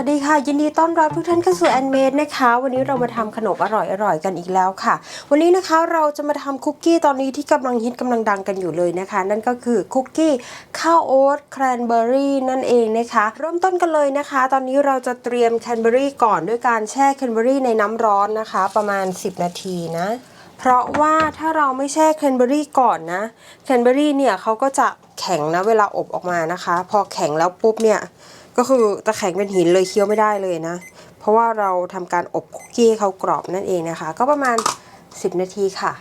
วัสดีค่ะ ยินดีต้อนรับทุกท่านเข้าสู่แอนเมดนะคะ วันนี้เรามาทำขนมอร่อยๆกันอีกแล้วค่ะ วันนี้นะคะเราจะมาทำคุกกี้ตอนนี้ที่กำลังฮิตกำลังดังกันอยู่เลยนะคะ นั่นก็คือคุกกี้ข้าวโอ๊ตแครนเบอร์รี่นั่นเองนะคะ เริ่มต้นกันเลยนะคะ ตอนนี้เราจะเตรียมแครนเบอรี่ก่อนด้วยการแช่แครนเบอรี่ในน้ำร้อนนะคะ ประมาณ 10 นาทีนะ เพราะว่าถ้าเราไม่แช่แครนเบอรี่ก่อนนะแครนเบอรี่เนี่ยเขาก็จะแข็งนะเวลาอบออกมานะคะ พอแข็งแล้วปุ๊บเนี่ย ก็คือตะแข็งเป็นหินเลยเคี้ยวไม่ได้เลยนะ เพราะว่าเราทำการอบคุกกี้เขากรอบนั่นเองนะคะ ก็ประมาณ 10 นาทีค่ะ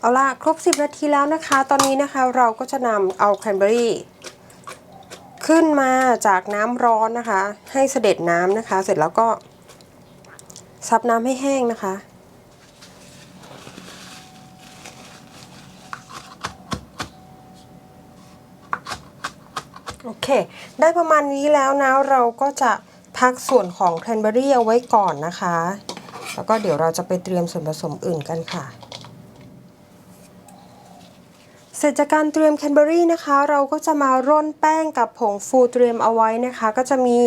เอาล่ะครบ 10 นาทีแล้วนะคะ ตอนนี้นะคะเราก็จะนำเอาแครนเบอรี่ขึ้นมาจากน้ำร้อนนะคะ ให้เสด็จน้ำนะคะ เสร็จแล้วก็ซับน้ำให้แห้งนะคะ โอเค ได้ประมาณนี้แล้วนะ เราก็จะพักส่วนของแครนเบอรี่เอาไว้ก่อนนะคะ แล้วก็เดี๋ยวเราจะไปเตรียมส่วนผสมอื่นกันค่ะ เสร็จจากการเตรียมแคนเบอรี่นะคะ เราก็จะมาร่อนแป้งกับผงฟูเตรียมเอาไว้นะคะ ก็จะมี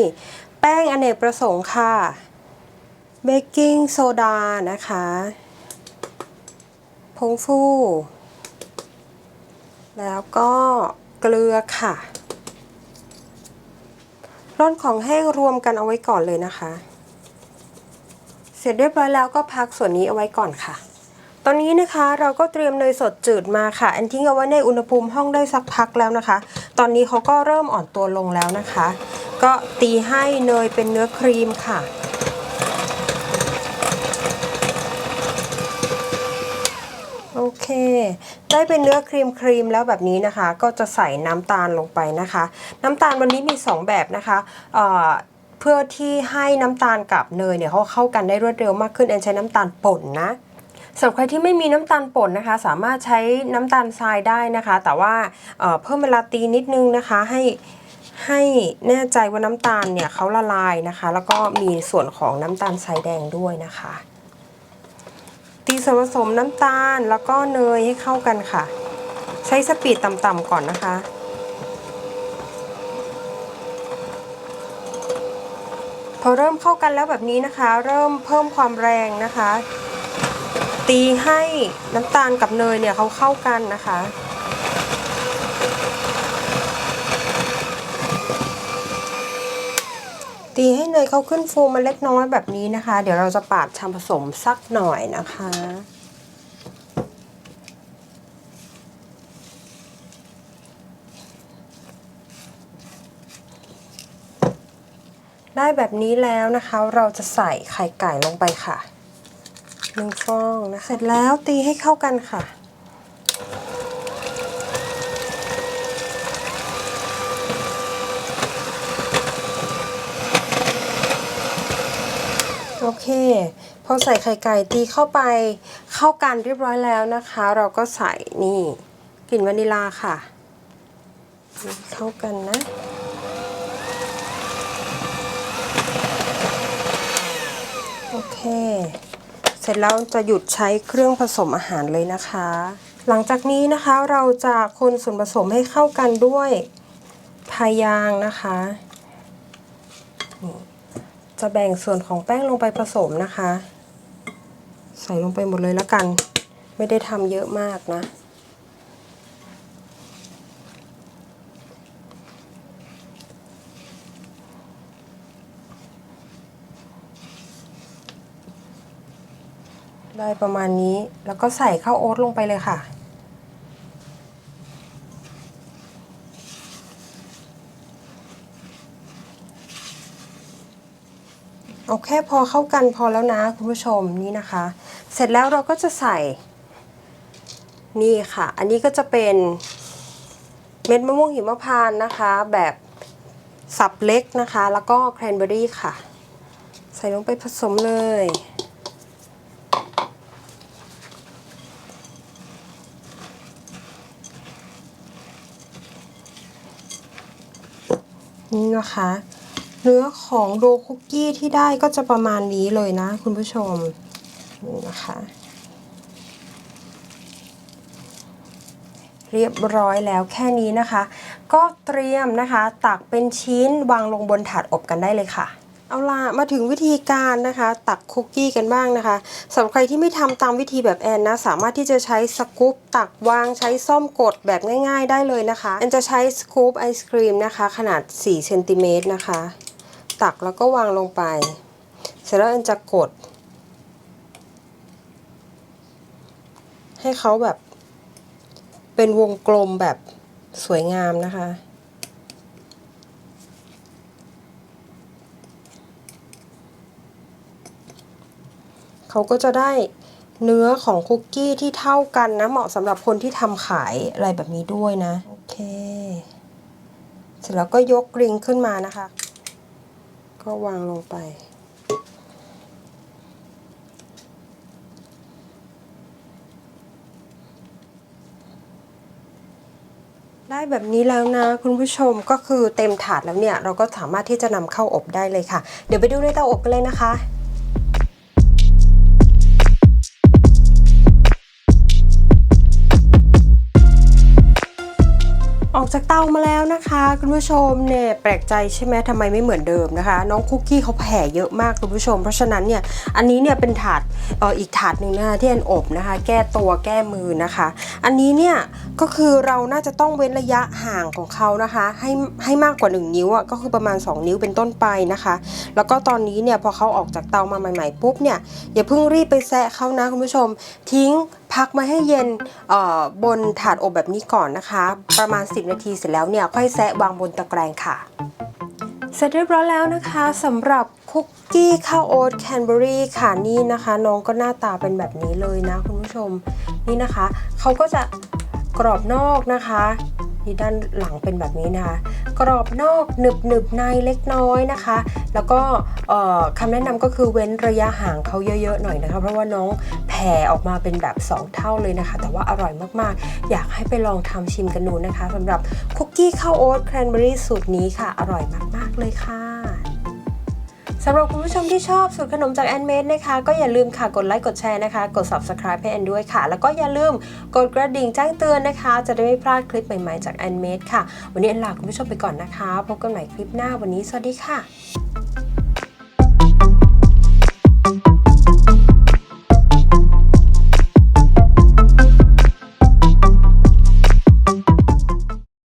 แป้งอเนกประสงค์ค่ะเบกกิ้งโซดานะคะผงฟู แล้วก็เกลือค่ะ ร่อนของแห้งรวมกันเอาไว้ก่อนเลยนะคะ เสร็จเรียบร้อยแล้วก็พักส่วนนี้เอาไว้ก่อนค่ะ ตอนนี้นะคะเราก็เตรียมเนยสดจืดมาค่ะ อันทิ้งเอาไว้ในอุณหภูมิห้องได้สักพักแล้วนะคะ ตอนนี้เขาก็เริ่มอ่อนตัวลงแล้วนะคะ ก็ตีให้เนยเป็นเนื้อครีมค่ะ โอเค ได้เป็นเนื้อครีมครีมแล้วแบบนี้นะคะ ก็จะใส่น้ำตาลลงไปนะคะ น้ำตาลวันนี้มี 2 แบบนะคะเเพื่อที่ให้น้ำตาลกับเนยเนี่ยเขาเข้ากันได้รวดเร็วมากขึ้นแอนใช้น้ำตาลป่นนะสำหรับใครที่ไม่มีน้ำตาลป่นนะคะ สามารถใช้น้ำตาลทรายได้นะคะ แต่ว่าเเพิ่มเวลาตีนิดนึงนะคะให้ให้แน่ใจว่าน้ำตาลเนี่ยเขาละลายนะคะ แล้วก็มีส่วนของน้ำตาลทรายแดงด้วยนะคะ ตีส่วนผสมน้ำตาลแล้วก็เนยให้เข้ากันค่ะ ใช้สปีดต่ำๆก่อนนะคะ พอเริ่มเข้ากันแล้วแบบนี้นะคะ เริ่มเพิ่มความแรงนะคะ ตีให้น้ำตาลกับเนยเนี่ยเขาเข้ากันนะคะ ตีให้เนยเขาขึ้นฟูมาเล็กน้อยแบบนี้นะคะ เดี๋ยวเราจะปาดชามผสมสักหน่อยนะคะ ได้แบบนี้แล้วนะคะ เราจะใส่ไข่ไก่ลงไปค่ะหนึ่งฟองนะเสร็จแล้วตีให้เข้ากันค่ะ โอเค พอใส่ไข่ไก่ตีเข้าไปเข้ากันเรียบร้อยแล้วนะคะ เราก็ใส่นี่กลิ่นวานิลาค่ะ เข้ากันนะโอเค เสร็จแล้วจะหยุดใช้เครื่องผสมอาหารเลยนะคะ หลังจากนี้นะคะเราจะคนส่วนผสมให้เข้ากันด้วยพายางนะคะ จะแบ่งส่วนของแป้งลงไปผสมนะคะ ใส่ลงไปหมดเลยแล้วกัน ไม่ได้ทำเยอะมากนะ ได้ประมาณนี้แล้วก็ใส่ข้าวโอ๊ตลงไปเลยค่ะ เอาแค่พอเข้ากันพอแล้วนะคุณผู้ชมนี่นะคะ เสร็จแล้วเราก็จะใส่ นี่ค่ะ อันนี้ก็จะเป็นเม็ดมะม่วงหิมพานต์นะคะ แบบสับเล็กนะคะ แล้วก็แครนเบอรี่ค่ะ ใส่ลงไปผสมเลยนี่นะคะ เนื้อของโดคุกกี้ที่ได้ก็จะประมาณนี้เลยนะ คุณผู้ชมนี่นะคะ เรียบร้อยแล้วแค่นี้นะคะ ก็เตรียมนะคะตักเป็นชิ้นวางลงบนถาดอบกันได้เลยค่ะเอาล่ะมาถึงวิธีการนะคะ ตักคุกกี้กันบ้างนะคะสำหรับใครที่ไม่ทำตามวิธีแบบแอนนะ สามารถที่จะใช้สกู๊ปตักวางใช้ซ่อมกดแบบง่าย ๆ ได้เลยนะคะแอนจะใช้สกู๊ปไอศครีมนะคะ ขนาด4เซนติเมตรนะคะ ตักแล้วก็วางลงไป เสร็จแล้วแอนจะกด ให้เขาแบบ เป็นวงกลมแบบสวยงามนะคะ เขาก็จะได้เนื้อของคุกกี้ที่เท่ากันนะ เหมาะสำหรับคนที่ทำขายอะไรแบบนี้ด้วยนะ โอเค เสร็จแล้วก็ยกริงขึ้นมานะคะ ก็วางลงไป ได้แบบนี้แล้วนะ คุณผู้ชมก็คือเต็มถาดแล้วเนี่ย เราก็สามารถที่จะนำเข้าอบได้เลยค่ะ เดี๋ยวไปดูในเตาอบกันเลยนะคะ จากเตามาแล้วนะคะ คุณผู้ชมเนี่ยแปลกใจใช่ไหมทำไมไม่เหมือนเดิมนะคะ น้องคุกกี้เขาแผ่เยอะมากคุณผู้ชม เพราะฉะนั้นเนี่ยอันนี้เนี่ยเป็นถาดอออีกถาดหนึ่งนะคะที่แอนอบนะคะ แก้ตัวแก้มือนะคะ อันนี้เนี่ยก็คือเราน่าจะต้องเว้นระยะห่างของเขานะคะ ให้ให้มากกว่า 1 นิ้วอะก็คือประมาณ 2 นิ้วเป็นต้นไปนะคะ แล้วก็ตอนนี้เนี่ยพอเขาออกจากเตามาใหม่ๆปุ๊บเนี่ยอย่าเพิ่งรีบไปแซะเขานะคุณผู้ชมทิ้ง พักมาให้เย็นเอ่อบนถาดอบแบบนี้ก่อนนะคะ ประมาณ 10 นาทีเสร็จแล้วเนี่ย ค่อยแซะวางบนตะแกรงค่ะ เสร็จเรียบร้อยแล้วนะคะสำหรับคุกกี้ข้าวโอ๊ตแคนเบอรี่ค่ะนี่นะคะ น้องก็หน้าตาเป็นแบบนี้เลยนะคุณผู้ชมนี่นะคะเขาก็จะกรอบนอกนะคะนี่ด้านหลังเป็นแบบนี้นะคะ กรอบนอกหนึบหนึบในเล็กน้อยนะคะ แล้วก็คำแนะนำก็คือเว้นระยะห่างเขาเยอะๆหน่อยนะคะ เพราะว่าน้องแผ่ออกมาเป็นแบบ 2 เท่าเลยนะคะ แต่ว่าอร่อยมากๆ อยากให้ไปลองทำชิมกันดูนะคะสำหรับคุกกี้ข้าวโอ๊ตแครนเบอรี่สูตรนี้ค่ะ อร่อยมากๆเลยค่ะ สำหรับคุณผู้ชมที่ชอบสูตรขนมจากแอนเมดนะคะ ก็อย่าลืมค่ะกดไลค์กดแชร์นะคะ กด subscribe ให้แอนด้วยค่ะ แล้วก็อย่าลืมกดกระดิ่งแจ้งเตือนนะคะ จะได้ไม่พลาดคลิปใหม่ๆจากแอนเมดค่ะ วันนี้แอนลาคุณผู้ชมไปก่อนนะคะ พบกันใหม่คลิปหน้าวันนี้สวัสดีค่ะ